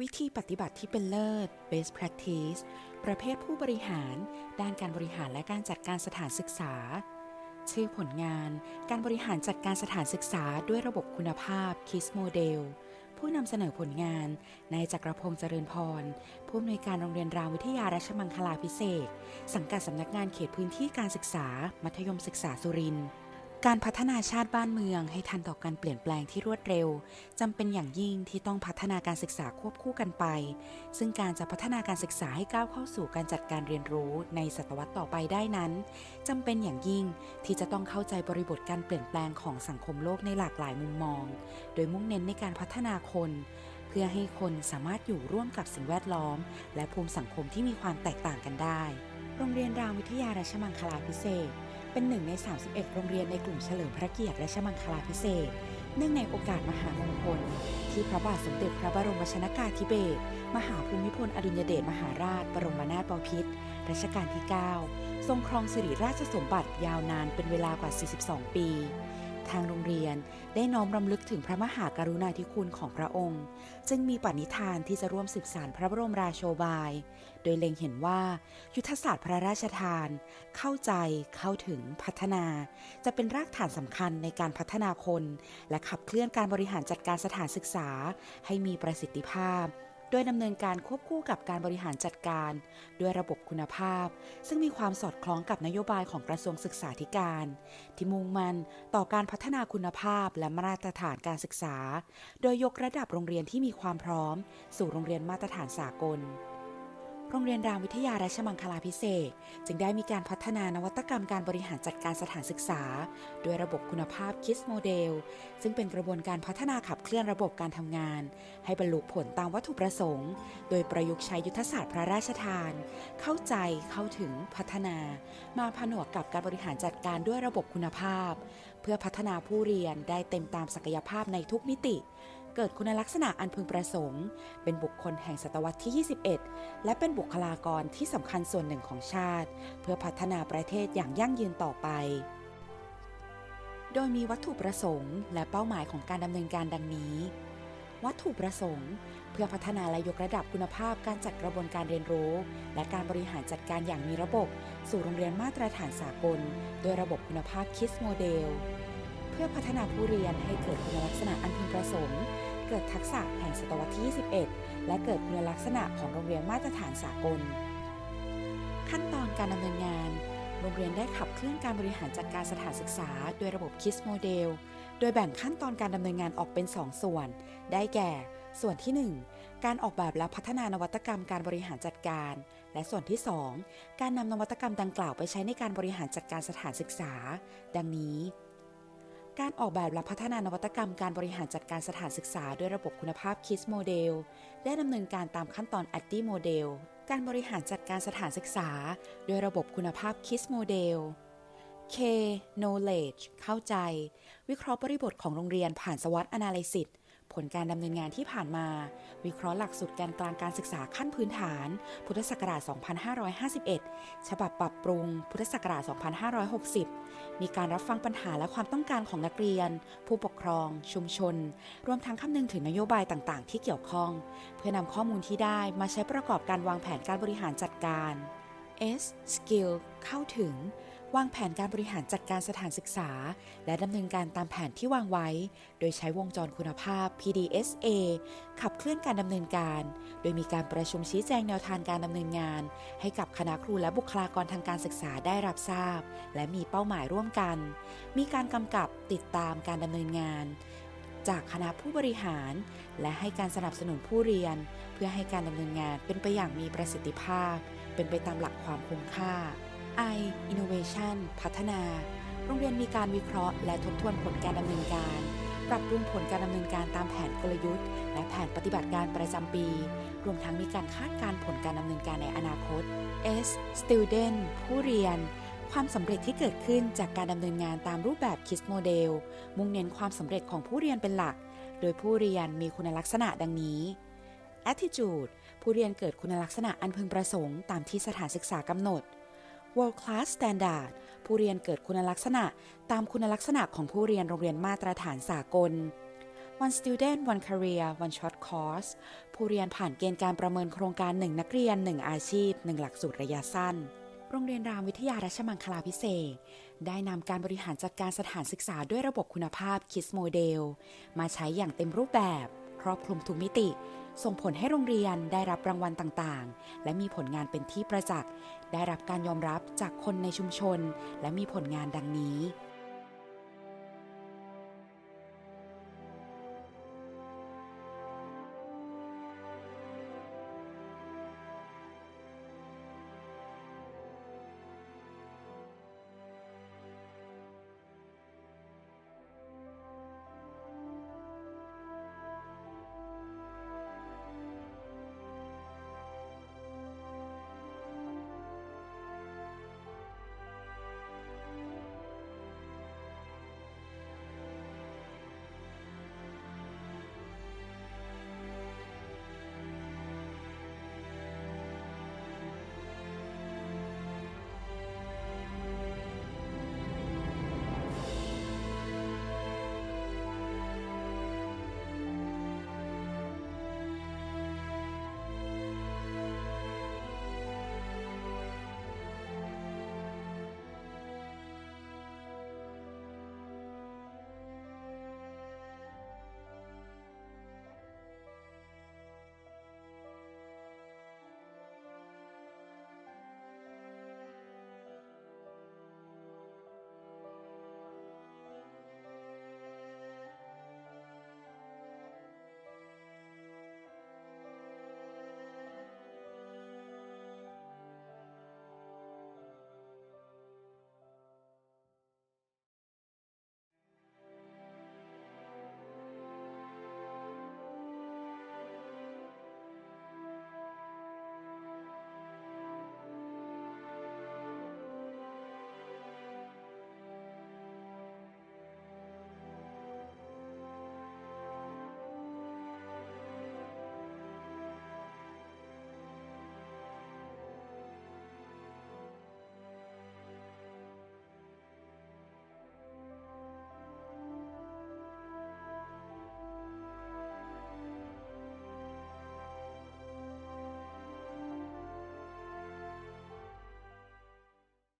วิธีปฏิบัติที่เป็นเลิศ best practice ประเภทผู้บริหาร ด้านการบริหารและการจัดการสถานศึกษา ชื่อผลงาน การบริหารจัดการสถานศึกษาด้วยระบบคุณภาพ KISS Model ผู้นำเสนอผลงาน นายจักรพงษ์เจริญพร ผู้อำนวยการโรงเรียนรามวิทยาราชมังคลาพิเศษ สังกัดสำนักงานเขตพื้นที่การศึกษา มัธยมศึกษาสุรินทร์ การพัฒนาชาติบ้านเมืองให้ทันต่อการเปลี่ยนแปลงที่รวดเร็วจำเป็นอย่างยิ่งที่ต้องพัฒนาการศึกษาควบคู่กันไป ซึ่งการจะพัฒนาการศึกษาให้ก้าวเข้าสู่การจัดการเรียนรู้ในศตวรรษต่อไปได้นั้นจำเป็นอย่างยิ่งที่จะต้องเข้าใจบริบทการเปลี่ยนแปลงของสังคมโลกในหลากหลายมุมมอง โดยมุ่งเน้นในการพัฒนาคน เพื่อให้คนสามารถอยู่ร่วมกับสิ่งแวดล้อม และภูมิสังคมที่มีความแตกต่างกันได้ โรงเรียนรามวิทยาราชมังคลาพิเศษ เป็นหนึ่งใน 31 โรงเรียนในกลุ่มเฉลิมพระเกียรติและชมังคลาพิเศษ เนื่องในโอกาสมหามงคล ที่พระบาทสมเด็จพระบรมชนากาธิเบศรมหาภูมิพลอดุลยเดชมหาราช บรมนาถบพิตรรัชกาลที่ 9 ทรงครองสิริราชสมบัติยาวนานเป็นเวลากว่า 42 ปี ทางโรงเรียนได้น้อมรำลึกถึงพระมหากรุณาธิคุณของพระองค์ จึงมีปณิธานที่จะร่วมสืบสานพระบรมราโชบาย โดยเล็งเห็นว่า ยุทธศาสตร์พระราชทาน เข้าใจเข้าถึงพัฒนา จะเป็นรากฐานสำคัญในการพัฒนาคน และขับเคลื่อนการบริหารจัดการสถานศึกษาให้มีประสิทธิภาพ โดยดำเนินการควบคู่กับการบริหารจัดการ ด้วยระบบคุณภาพ ซึ่งมีความสอดคล้องกับนโยบายของกระทรวงศึกษาธิการ ที่มุ่งมั่นต่อการพัฒนาคุณภาพและมาตรฐานการศึกษา โดยยกระดับโรงเรียนที่มีความพร้อม สู่โรงเรียนมาตรฐานสากล โรงเรียนรามวิทยาราชมังคลาพิเศษ จึงได้มีการพัฒนานวัตกรรมการบริหารจัดการสถานศึกษา ด้วยระบบคุณภาพ KISS Model ซึ่งเป็นกระบวนการพัฒนาขับเคลื่อนระบบการทำงาน ให้บรรลุผลตามวัตถุประสงค์ โดยประยุกต์ใช้ยุทธศาสตร์พระราชทาน เข้าใจเข้าถึงพัฒนา มาผนวกกับการบริหารจัดการด้วยระบบคุณภาพ เพื่อพัฒนาผู้เรียนได้เต็มตามศักยภาพในทุกมิติ เกิดคุณลักษณะอันพึงประสงค์ เป็นบุคคลแห่งศตวรรษที่ 21 และเป็นบุคลากรที่สำคัญส่วนหนึ่งของชาติ เพื่อพัฒนาประเทศอย่างยั่งยืนต่อไป โดยมีวัตถุประสงค์ และเป้าหมายของการดำเนินการดังนี้ วัตถุประสงค์ เพื่อพัฒนาและยกระดับคุณภาพการจัดกระบวนการเรียนรู้ และการบริหารจัดการอย่างมีระบบ สู่โรงเรียนมาตรฐานสากล โดยระบบคุณภาพ KISS Model เพื่อพัฒนาผู้เรียนให้เกิดคุณลักษณะอันพึงประสงค์ เกิดทักษะแห่งศตวรรษที่ 21 และเกิดคุณลักษณะของโรงเรียนมาตรฐานสากล ขั้นตอนการดำเนินงาน โรงเรียนได้ขับเคลื่อนการบริหารจัดการสถานศึกษา โดยระบบ KISS Model โดยแบ่งขั้นตอนการดำเนินงานออกเป็น 2 ส่วน ได้แก่ ส่วนที่ 1 การออกแบบและพัฒนานวัตกรรมการบริหารจัดการ และส่วนที่ 2 การนำนวัตกรรมดังกล่าวไปใช้ในการบริหารจัดการสถานศึกษา ดังนี้ การออกแบบและพัฒนานวัตกรรมการบริหารจัดการสถานศึกษาด้วยระบบคุณภาพ KISS Model ได้ดำเนินการตามขั้นตอน ADDI Model การบริหารจัดการสถานศึกษาด้วยระบบคุณภาพ KISS Model K knowledge เข้าใจ วิเคราะห์บริบทของโรงเรียนผ่าน SWOT analysis ผลการดำเนินงานที่ผ่านมา วิเคราะห์หลักสูตรการกลางการศึกษาขั้นพื้นฐาน พุทธศักราช 2551 ฉบับปรับปรุง พุทธศักราช 2560 มีการรับฟังปัญหาและความต้องการของนักเรียน ผู้ปกครอง ชุมชน รวมทั้งคำนึงถึงนโยบายต่างๆ ที่เกี่ยวข้อง เพื่อนำข้อมูลที่ได้มาใช้ประกอบการวางแผนการบริหารจัดการ S skill เข้าถึง วางแผนการบริหารจัดการสถานศึกษา และดำเนินการตามแผนที่วางไว้ โดยใช้วงจรคุณภาพ PDSA ขับเคลื่อนการดำเนินการ โดยมีการประชุมชี้แจงแนวทางการดำเนินงาน ให้กับคณะครูและบุคลากรทางการศึกษาได้รับทราบ และมีเป้าหมายร่วมกัน มีการกำกับติดตามการดำเนินงาน จากคณะผู้บริหาร และให้การสนับสนุนผู้เรียน เพื่อให้การดำเนินงานเป็นไปอย่างมีประสิทธิภาพ เป็นไปตามหลักความคุ้มค่า I Innovation พัฒนา โรงเรียนมีการวิเคราะห์ และทบทวนผลการดำเนินการ ปรับปรุงผลการดำเนินการตามแผนกลยุทธ์ และแผนปฏิบัติการประจำปี รวมทั้งมีการคาดการผลการดำเนินการในอนาคต S Student ผู้เรียน ความสำเร็จที่เกิดขึ้นจากการดำเนินงานตามรูปแบบ KISS Model มุ่งเน้นความสำเร็จของผู้เรียนเป็นหลัก โดยผู้เรียนมีคุณลักษณะดังนี้ Attitude ผู้เรียนเกิดคุณลักษณะอันพึงประสงค์ตามที่สถานศึกษากำหนด World Class Standard ผู้เรียนเกิดคุณลักษณะตามคุณลักษณะของผู้เรียนโรงเรียนมาตรฐานสากล One Student One Career One Short Course ผู้เรียนผ่านเกณฑ์การประเมินโครงการ 1 นักเรียน 1 อาชีพ 1 หลักสูตรระยะสั้น โรงเรียนรามวิทยารัชมังคลาพิเศษ ได้นำการบริหารจัดการสถานศึกษาด้วยระบบคุณภาพ KISS โมเดล มาใช้อย่างเต็มรูปแบบ ครอบคลุมทุกมิติ ส่งผลให้โรงเรียนได้รับรางวัลต่างๆ และมีผลงานเป็นที่ประจักษ์ ได้รับการยอมรับจากคนในชุมชน และมีผลงานดังนี้